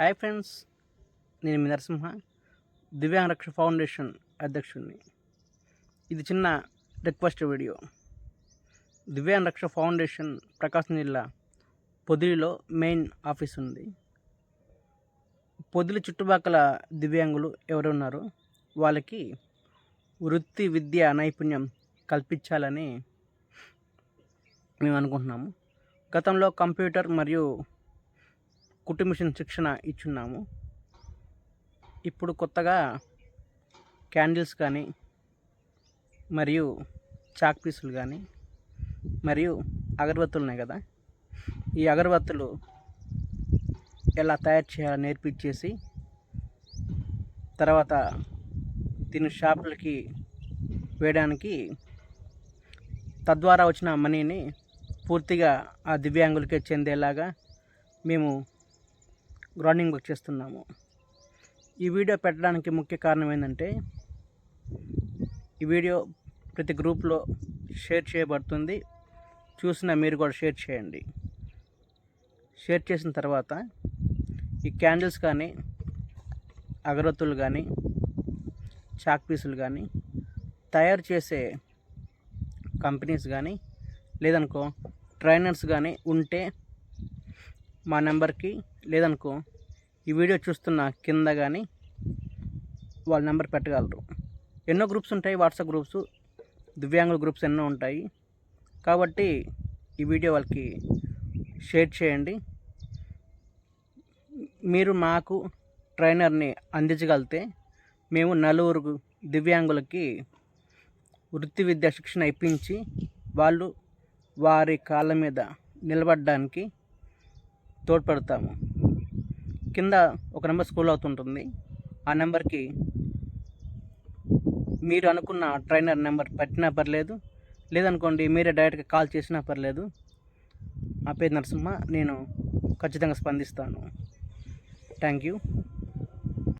Hi friends నేను మీ నరసింహ దివ్యాంగ రక్ష ఫౌండేషన్ అధ్యక్షుడిని. ఇది చిన్న రిక్వెస్ట్ వీడియో. దివ్యాంగ రక్ష ఫౌండేషన్ ప్రకాశం జిల్లా పొదిలిలో మెయిన్ ఆఫీస్ ఉంది. పొదిలి చుట్టుపక్కల దివ్యాంగులు ఎవరు ఉన్నారో? వాళ్ళకి వృత్తి విద్య నైపుణ్యం కల్పించాలని మేము అనుకుంటున్నాము. గతంలో కంప్యూటర్ మరియు కుటుంబిషన్ శిక్షణ ఇచ్చున్నాము. ఇప్పుడు కొత్తగా క్యాండిల్స్ కానీ మరియు చాక్ పీసులు కానీ మరియు అగరబత్తులు ఉన్నాయి కదా. ఈ అగరబత్తులు ఎలా తయారు చేయాలో నేర్పించేసి తర్వాత దీని షాపులకి వేయడానికి తద్వారా వచ్చిన మనీని పూర్తిగా ఆ దివ్యాంగులకే చెందేలాగా మేము గ్రౌండింగ్ వర్క్ చేస్తున్నాము ఈ వీడియో పెట్టడానికి ముఖ్య కారణం ఏంటంటే ఈ వీడియో ప్రతి గ్రూప్లో షేర్ చేయబడుతుంది. చూసిన మీరు కూడా షేర్ చేయండి. షేర్ చేసిన తర్వాత ఈ క్యాండిల్స్ కానీ అగరత్తులు కానీ చాక్ పీసులు కానీ తయారు చేసే కంపెనీస్ కానీ లేదనుకో ట్రైనర్స్ కానీ ఉంటే మా నెంబర్కి లేదనుకో ఈ వీడియో చూస్తున్న కింద కానీ వాళ్ళ నెంబర్ పెట్టగలరు. ఎన్నో గ్రూప్స్ ఉంటాయి వాట్సాప్ గ్రూప్స్ దివ్యాంగుల గ్రూప్స్ ఎన్నో ఉంటాయి. కాబట్టి ఈ వీడియో వాళ్ళకి షేర్ చేయండి. మీరు మాకు ట్రైనర్ని అందించగలిగితే మేము నలుగురు దివ్యాంగులకి వృత్తి విద్యా శిక్షణ ఇప్పించి వాళ్ళు వారి కాళ్ళ మీద నిలబడడానికి తోడ్పడతాము. కింద ఒక నెంబర్ స్కూల్ అవుతుంటుంది. ఆ నెంబర్కి మీరు అనుకున్న ట్రైనర్ నెంబర్ పెట్టినా పర్లేదు లేదనుకోండి మీరే డైరెక్ట్గా కాల్ చేసినా పర్లేదు. నా పేరు నరసింహ నేను ఖచ్చితంగా స్పందిస్తాను. Thank you.